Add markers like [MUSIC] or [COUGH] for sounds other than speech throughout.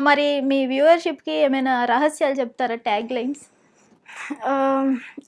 మరి మీ వ్యూవర్షిప్కి ఏమైనా రహస్యాలు చెప్తారా ట్యాగ్ లైన్స్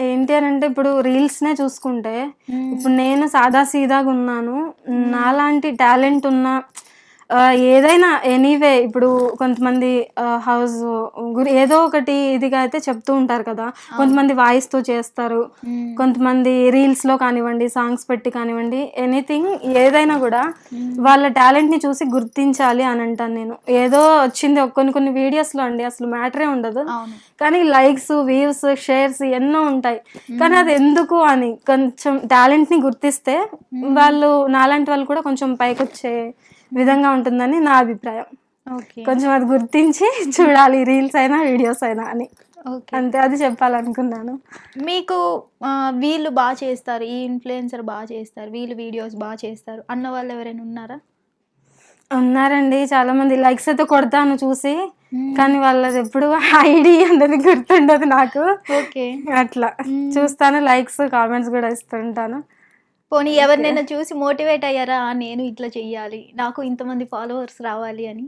ఏంటి అని అంటే ఇప్పుడు రీల్స్నే చూసుకుంటే ఇప్పుడు నేను సాదా సీదాగా ఉన్నాను. నాలాంటి టాలెంట్ ఉన్న ఏదైనా ఎనీవే ఇప్పుడు కొంతమంది హౌస్ గురి ఏదో ఒకటి ఇదిగా అయితే చెప్తూ ఉంటారు కదా. కొంతమంది వాయిస్తో చేస్తారు. కొంతమంది రీల్స్లో కానివ్వండి సాంగ్స్ పెట్టి కానివ్వండి ఎనీథింగ్ ఏదైనా కూడా వాళ్ళ టాలెంట్ని చూసి గుర్తించాలి అని అంటాను నేను. ఏదో వచ్చింది కొన్ని కొన్ని వీడియోస్లో అండి అసలు మ్యాటరే ఉండదు. కానీ లైక్స్ వ్యూస్ షేర్స్ ఎన్నో ఉంటాయి. కానీ అది ఎందుకు అని కొంచెం టాలెంట్ని గుర్తిస్తే వాళ్ళు నాలాంటి వాళ్ళు కూడా కొంచెం పైకి వచ్చే విధంగా ఉంటుందని నా అభిప్రాయం. ఓకే. కొంచెం అది గుర్తించి చూడాలి రీల్స్ అయినా వీడియోస్ అయినా అని. ఓకే. అంతే అది చెప్పాలనుకున్నాను. మీకు వీళ్ళు బాగా చేస్తారు ఈ ఇన్ఫ్లుయెన్సర్ బాగా చేస్తారు వీళ్ళు వీడియోస్ బాగా చేస్తారు అన్న వాళ్ళు ఎవరైనా ఉన్నారా? ఉన్నారండి చాలా మంది లైక్స్ అయితే కొడతాను చూసి కానీ వాళ్ళది ఎప్పుడు ఐడి అన్నది గుర్తుండదు నాకు. ఓకే. అట్లా. చూస్తాను లైక్స్ కామెంట్స్ కూడా ఇస్తుంటాను. పోనీ ఎవరినైనా చూసి మోటివేట్ అయ్యారా? "ఆ, నేను ఇట్లా చెయ్యాలి. నాకు ఇంతమంది ఫాలోవర్స్ రావాలి అని.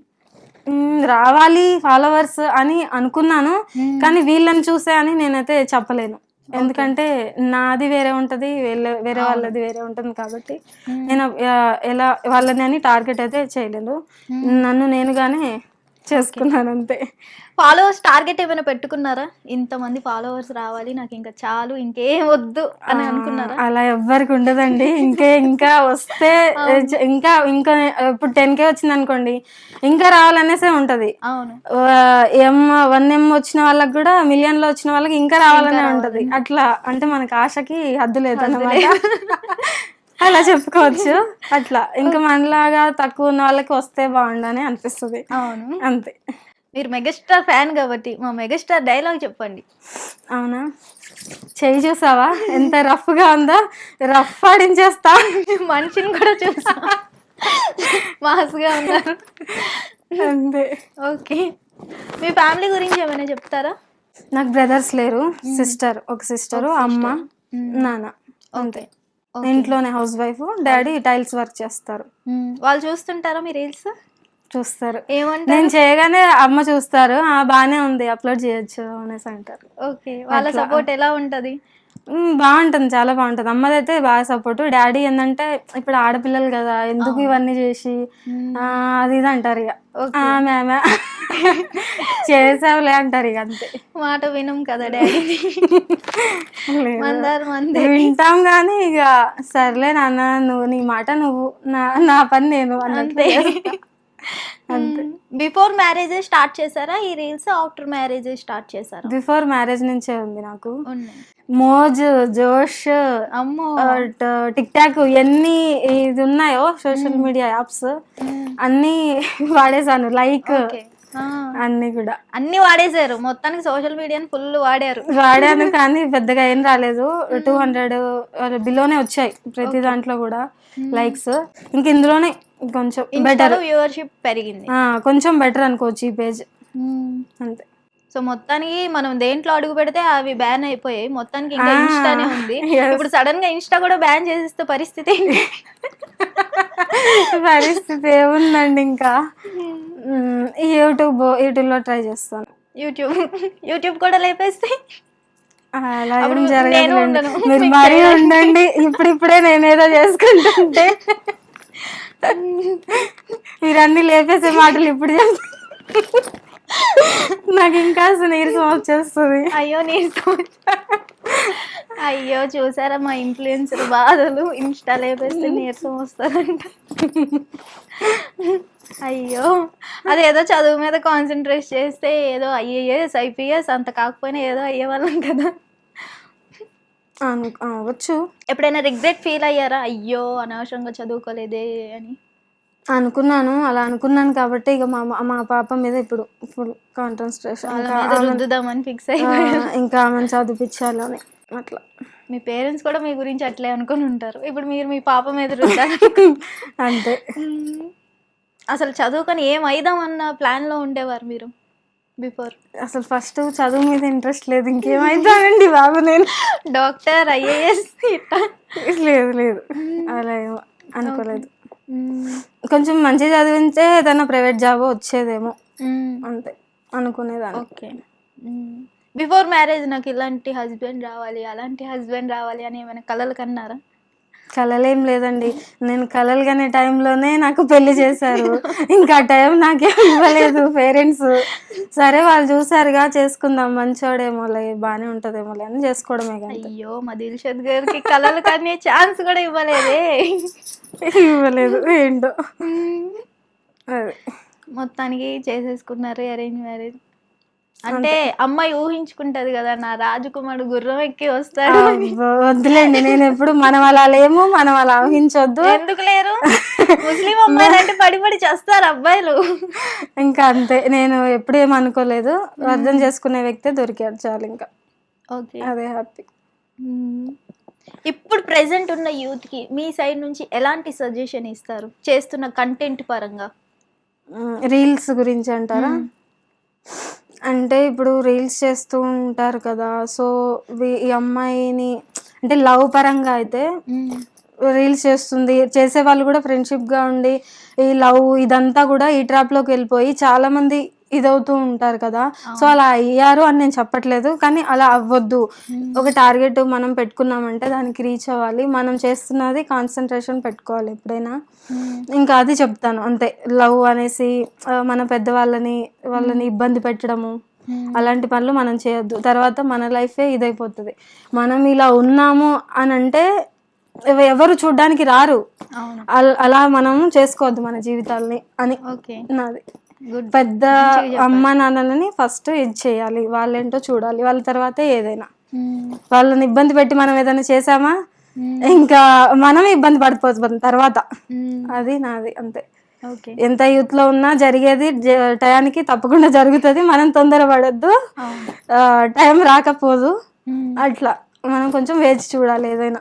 రావాలి ఫాలోవర్స్ అని అనుకున్నాను. కానీ వీళ్ళని చూసే అని నేనైతే చెప్పలేను. ఎందుకంటే నాది వేరే ఉంటది వేరే వాళ్ళది వేరే ఉంటుంది కాబట్టి నేను ఎలా వాళ్ళని అని టార్గెట్ అయితే చేయలేదు. నన్ను నేనుగానే చేసుకున్నాను అంతే ఫాలోవర్స్ టార్గెట్ ఏమైనా పెట్టుకున్నారా? ఇంతమంది ఫాలోవర్స్ రావాలి నాకు ఇంకా చాలు ఇంకేం వద్దు అని అనుకున్నారా? అలా ఎవ్వరికి ఉండదండి. ఇంకే ఇంకా వస్తే ఇంకా ఇంకా ఇప్పుడు టెన్ కే వచ్చింది అనుకోండి ఇంకా రావాలనేసే ఉంటది. అవును. ఎం వన్ ఎం వచ్చిన వాళ్ళకి కూడా మిలియన్లో వచ్చిన వాళ్ళకి ఇంకా రావాలనే ఉంటది. అట్లా అంటే మనకి ఆశకి హద్దు లేదు. అన్నమాట అలా చెప్పుకోవచ్చు. [LAUGHS] అట్లా. ఇంకా మనలాగా తక్కువ ఉన్న వాళ్ళకి వస్తే బాగుండని అనిపిస్తుంది. అవును. అంతే. మీరు మెగాస్టార్ ఫ్యాన్ కాబట్టి మా మెగాస్టార్ డైలాగ్ చెప్పండి. అవునా? చెయ్యి చూసావా? ఎంత రఫ్గా ఉందో. రఫ్ ఆడించేస్తా. మనిషిని కూడా చూసా. మాస్గా ఉన్నారు. అంతే. ఓకే. మీ ఫ్యామిలీ గురించి ఏమైనా చెప్తారా? నాకు బ్రదర్స్ లేరు. సిస్టర్. ఒక సిస్టర్ అమ్మ నాన్న. అంతే. ఇంట్లోనే housewife daddy tiles work చేస్తారు. వాళ్ళు చూస్తుంటారా మీ రీల్స్? చూస్తారు. ఏమంటారు? నేను చేయగానే అమ్మ చూస్తారు. ఆ బానే ఉంది అప్లోడ్ చేయొచ్చు అనేసి అంటారు. ఓకే వాళ్ళ సపోర్ట్ ఎలా ఉంటది? ఉమ్, బాగుంటుంది చాలా బాగుంటుంది. అమ్మదైతే బాగా సపోర్ట్. డాడీ ఏంటంటే ఇప్పుడు ఆడపిల్లలు కదా ఎందుకు ఇవన్నీ చేసి? ఆ, అది ఇది అంటారు ఇక ఆ, మేమే చేసావులే అంటారు ఇక అంతే. మాట వినం కదా డాడీ లేదు. మందారు మంది వింటాం కానీ ఇక సర్లే నాన్న నువ్వు నీ మాట నువ్వు నా నా పని నేను అన్నట్టు చేస్తా. అంతే. బిఫోర్ మ్యారేజ్ స్టార్ట్ చేశారా? ఈ రీల్స్ ఆఫ్టర్ మ్యారేజ్ స్టార్ట్ చేశారా? బిఫోర్ మ్యారేజ్ నుంచే ఉంది నాకు. మోజ్ జోష్ అమ్మో. టిక్ టాక్ ఎన్ని ఇది ఉన్నాయో సోషల్ మీడియా యాప్స్ అన్ని [LAUGHS] వాడేసాను లైక్ అన్ని కూడా. అన్ని వాడేశారు. మొత్తానికి సోషల్ మీడియాని ఫుల్ వాడారు. వాడాను [LAUGHS] కానీ పెద్దగా ఏం రాలేదు. టూ హండ్రెడ్ బిలోనే వచ్చాయి ప్రతి దాంట్లో కూడా లైక్స్. ఇంక ఇందులోనే కొంచెం బెటర్ వ్యూవర్షిప్ పెరిగింది. కొంచెం బెటర్ అనుకోవచ్చు ఈ పేజ్ అంతే. సో మొత్తానికి మనం దేంట్లో అడుగు పెడితే అవి బ్యాన్ అయిపోయాయి. మొత్తానికి ఇంకా ఇన్స్టానే ఉంది. ఇప్పుడు సడన్గా ఇన్స్టా కూడా బ్యాన్ చేసేస్తే పరిస్థితి? [LAUGHS] పరిస్థితి ఏముందండి ఇంకా? ఈ యూట్యూబ్ యూట్యూబ్లో ట్రై చేస్తాను. యూట్యూబ్ యూట్యూబ్ కూడా లేపేస్తే? అలా ఏం జరగదు. మీరు మరీ ఉండండి. ఇప్పుడిప్పుడే నేనేదో చేసుకుంటుంటే. [LAUGHS] మీరన్నీ లేపేసే మాటలు ఇప్పుడు చెప్తా నాకు ఇంకా నీరసం వచ్చేస్తుంది. అయ్యో నేను అయ్యో చూసారా మా ఇన్ఫ్లుయెన్సర్ బాధలు? ఇన్స్టా లేపేస్తే నీరసం వస్తారంట అయ్యో అదేదో చదువు మీద కాన్సన్ట్రేట్ చేస్తే ఏదో ఐఏఎస్ ఐపీఎస్ అంత కాకపోయినా ఏదో అయ్యేవాళ్ళం కదా. అవ్వచ్చు ఎప్పుడైనా రిగ్రెట్ ఫీల్ అయ్యారా? అయ్యో అనవసరంగా చదువుకోలేదే అని? అనుకున్నాను అలా అనుకున్నాను కాబట్టి ఇక మా మా పాప మీద ఇప్పుడు ఫుల్ కాన్సన్ట్రేషన్ ఫిక్స్ ఇంకా ఆమెను చదివించాలని అట్లా. మీ పేరెంట్స్ కూడా మీ గురించి అట్లే అనుకుని ఉంటారు. ఇప్పుడు మీరు మీ పాప మీద [LAUGHS] అంతే. అసలు చదువుకొని ఏం అయిదామన్న ప్లాన్లో ఉండేవారు మీరు? బిఫోర్ అసలు ఫస్ట్ చదువు మీద ఇంట్రెస్ట్ లేదు. ఇంకేమైతానండి బాబు నేను? డాక్టర్ [LAUGHS] ఐఏఎస్ లేదు లేదు. అలా ఏమో అనుకోలేదు. మ్మ్. కొంచెం మంచి చదివించే ఏదైనా ప్రైవేట్ జాబ్ వచ్చేదేమో. మ్మ్. అంతే. అనుకునేదాన్ని. ఓకే బిఫోర్ మ్యారేజ్ నాకు ఇలాంటి హస్బెండ్ రావాలి అలాంటి హస్బెండ్ రావాలి అని ఏమైనా కలలు కన్నారా? కలలేం లేదండి. నేను కలలు కనే టైంలోనే నాకు పెళ్ళి చేశారు. ఇంకా ఆ టైం నాకేం ఇవ్వలేదు పేరెంట్స్. సరే వాళ్ళు చూసారుగా చేసుకుందాం మంచోడేమోలే బాగానే ఉంటదేమోలే అని చేసుకోవడమే కానీ అయ్యో మా దిల్షద్ గారికి కలలు కనే ఛాన్స్ కూడా ఇవ్వలేదే. ఇవ్వలేదు ఏంటో. అదే. మొత్తానికి చేసేసుకున్నారు అరేంజ్ మ్యారేజ్ అంటే అమ్మాయి ఊహించుకుంటది కదా నా రాజకుమారుడు గుర్రం ఎక్కి వస్తాడు వద్దులేండి నేను ఎప్పుడు మనం అలా లేము మనం అలా ఊహించొద్దు. ఎందుకు లేరు? ముస్లిం అమ్మాయిలు అంటే పడి పడి చేస్తారు అబ్బాయిలు. ఇంకా అంతే నేను ఎప్పుడు ఏం అనుకోలేదు. అర్థం చేసుకునే వ్యక్తే దొరికాడు చాలు ఇంకా. ఓకే. అదే హ్యాపీ. ఇప్పుడు ప్రెసెంట్ ఉన్న యూత్కి మీ సైడ్ నుంచి ఎలాంటి సజెషన్ ఇస్తారు? చేస్తున్న కంటెంట్ పరంగా. రీల్స్ గురించి అంటారా? అంటే ఇప్పుడు రీల్స్ చేస్తూ ఉంటారు కదా సో వీ- ఈ అమ్మాయిని అంటే లవ్ పరంగా అయితే రీల్స్ చేస్తుంది చేసే వాళ్ళు కూడా ఫ్రెండ్షిప్గా ఉండి ఈ లవ్ ఇదంతా కూడా ఈ ట్రాప్లోకి వెళ్ళిపోయి చాలా మంది ఇదవుతూ ఉంటారు కదా. సో అలా అయ్యారు అని నేను చెప్పట్లేదు. కానీ అలా అవ్వద్దు. ఒక టార్గెట్ మనం పెట్టుకున్నామంటే దానికి రీచ్ అవ్వాలి. మనం చేస్తున్నది కాన్సన్ట్రేషన్ పెట్టుకోవాలి ఎప్పుడైనా. ఇంకా అది చెప్తాను. అంతే. లవ్ అనేసి మన పెద్దవాళ్ళని వాళ్ళని ఇబ్బంది పెట్టడము. అలాంటి పనులు మనం చేయొద్దు. తర్వాత మన లైఫే ఇదైపోతుంది. మనం ఇలా ఉన్నాము అని అంటే ఎవ- ఎవరు చూడ్డానికి రారు. అల్- మనం చేసుకోవద్దు మన జీవితాల్ని అని ఓకే. నాది. పెద్ద అమ్మ నాన్నలని ఫస్ట్ ఇది చేయాలి. వాళ్ళేంటో చూడాలి. వాళ్ళ తర్వాతే ఏదైనా. వాళ్ళని ఇబ్బంది పెట్టి మనం ఏదైనా చేసామా ఇంకా మనమే ఇబ్బంది పడిపోతాం తర్వాత. అది నాది అంతే. ఎంత యూత్లో ఉన్నా జరిగేది టయానికి తప్పకుండా జరుగుతుంది. మనం తొందరపడద్దు అవును. టైం రాకపోదు. అట్లా. మనం కొంచెం వేచి చూడాలి ఏదైనా.